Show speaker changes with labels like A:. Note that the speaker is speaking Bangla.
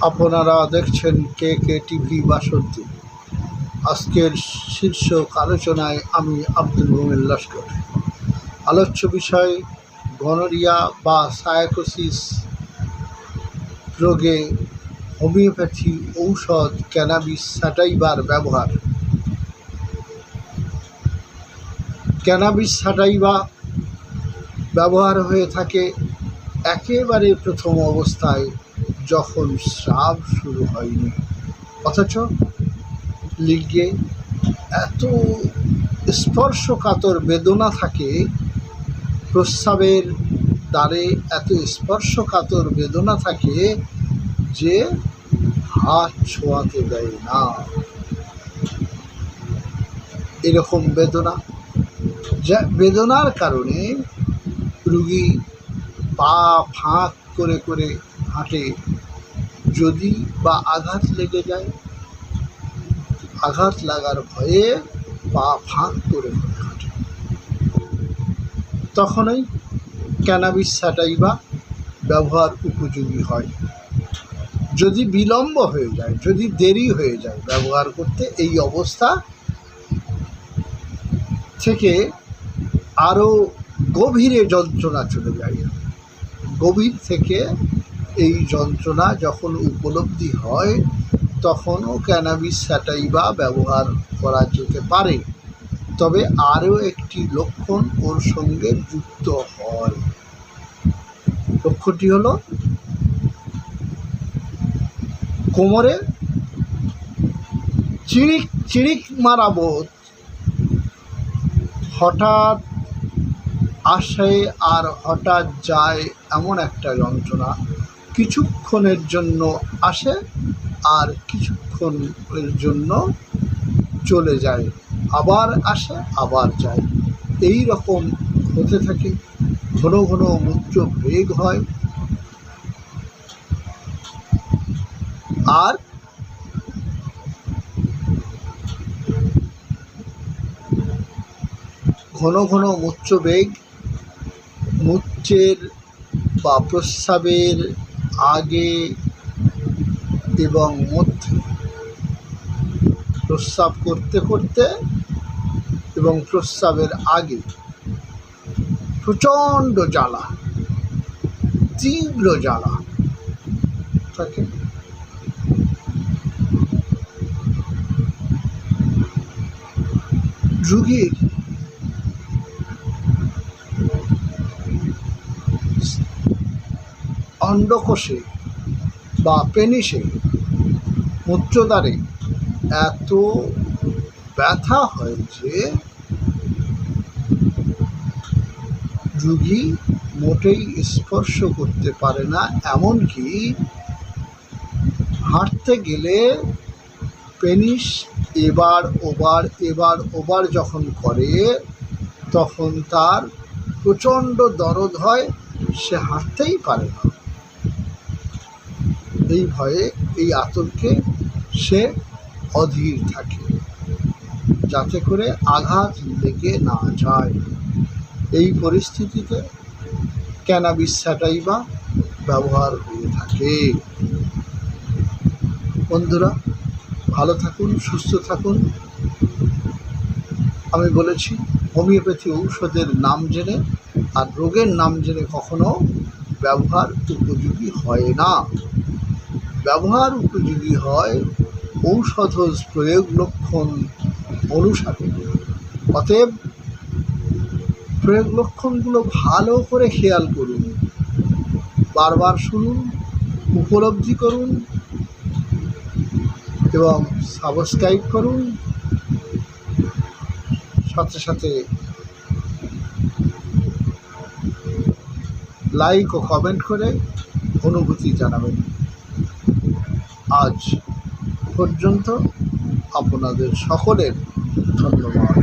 A: আপনারা দেখছেন কে কে টিভি বাসন্তী আজকের শীর্ষক আলোচনায় আমি আব্দুল মোমিন লস্কর। আলোচ্য বিষয়, গনোরিয়া বা সায়াকোসিস রোগে হোমিওপ্যাথি ঔষধ, ক্যানাবিস স্যাটাইবার ব্যবহার। ক্যানাবিস স্যাটাইবা ব্যবহার হয়ে থাকে একেবারে প্রথম অবস্থায় যখন স্রাব শুরু হয়নি, অথচ লিঙ্গে এত স্পর্শকাতর বেদনা থাকে, প্রস্রাবের দ্বারে এত স্পর্শকাতর বেদনা থাকে যে হাত ছোঁয়াতে দেয় না। এরকম বেদনা, যা বেদনার কারণে রুগী পা ফাঁক করে করে হাঁটে। যদি বা আঘাত লেগে যায়, আঘাত লাগার ভয়ে পা ফাঁক করে হাঁটে। তখনই ক্যানাবিস স্যাটাইবা ব্যবহার উপযোগী হয়। যদি বিলম্ব হয়ে যায়, যদি দেরি হয়ে যায় ব্যবহার করতে, এই অবস্থা থেকে আরও গভীরে যন্ত্রণা চলে যায়। গভীর থেকে এই যন্ত্রণা যখন উপলব্ধি হয়, তখনও ক্যানাবিস স্যাটাইবা ব্যবহার করা যেতে পারে। তবে আরও একটি লক্ষণ ওর সঙ্গে যুক্ত হয়। লক্ষ্যটি হলো, কোমরে চিড়িক চিড়িক মারা বোধ। হঠাৎ আসে আর হঠাৎ যায় এমন একটা যন্ত্রণা। কিছুক্ষণের জন্য আসে আর কিছুক্ষণের জন্য চলে যায়। আবার আসে, আবার যায়। এই রকম হতে থাকে। ঘন ঘন মূত্র বেগ হয়। আর ঘন ঘন মূত্রবেগ মূত্রের বা প্রস্রাবের আগে এবং মধ্যে প্রস্রাব করতে করতে এবং প্রস্রাবের আগে প্রচণ্ড জ্বালা, তীব্র জ্বালা থাকে। রুগীর অন্ডকোষে বা পেনিসে মূত্রদ্বারে এত ব্যথা হয় যে রুগী মোটেই স্পর্শ করতে পারে না, এমনকি হাঁটতে গেলে পেনিস এবার ওবার এবার ওবার যখন করে, তখন তার প্রচণ্ড দরদ হয়, সে হাঁটতেই পারে না। এই ভয়ে, এই আতঙ্কে সে অধীর থাকে, যাতে করে আঘাত লেগে না যায়। এই পরিস্থিতিতে ক্যানাবিস স্যাটাইবা ব্যবহার হয়ে থাকে। বন্ধুরা, ভালো থাকুন, সুস্থ থাকুন। আমি বলেছি, হোমিওপ্যাথি ঔষধের নাম জেনে আর রোগের নাম জেনে কখনো ব্যবহার উপযোগী হয় না। ব্যবহার উপযোগী হয়, ঔষধ প্রয়োগ লক্ষণ অনুসারে। অতএব প্রয়োগ লক্ষণগুলো ভালো করে খেয়াল করুন। বারবার শুনুন, উপলব্ধি করুন এবং সাবস্ক্রাইব করুন। সাথে সাথে লাইক ও কমেন্ট করে অনুভূতি জানাবেন। আজ পর্যন্ত আপনাদের সকলের ধন্যবাদ।